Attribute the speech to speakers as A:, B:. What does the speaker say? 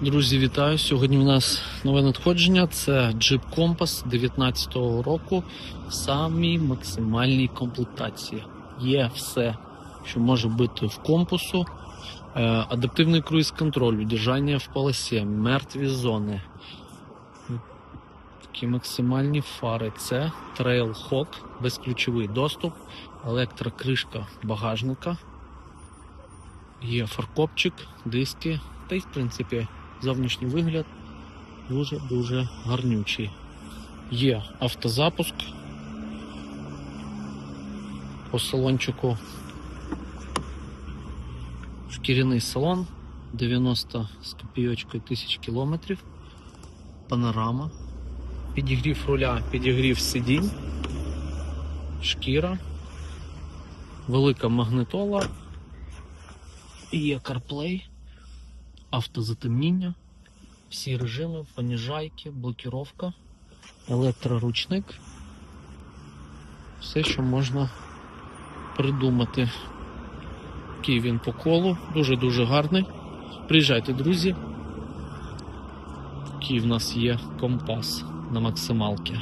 A: Друзі, вітаю! Сьогодні у нас нове надходження. Це Jeep Compass 19-го року в самій максимальній комплектації. Є все, що може бути в компасу. Е, Адаптивний круїз-контроль, удержання в полосі, мертві зони. Такі максимальні фари. Це Trailhawk, безключовий доступ, електрокришка багажника. Є фаркопчик, диски, та й в принципі зовнішній вигляд дуже-дуже гарнючий. Є автозапуск по салончику. Шкіряний салон 90 з копійочкою тисяч кілометрів. Панорама. Підігрів руля, підігрів сидінь, шкіра, велика магнитола. і Є CarPlay, автозатемніння, всі режими, поніжайки, блокіровка, електроручник. Все, що можна придумати. Такий він по колу, дуже-дуже гарний. Приїжджайте, друзі. Такий в нас є компас на максималки.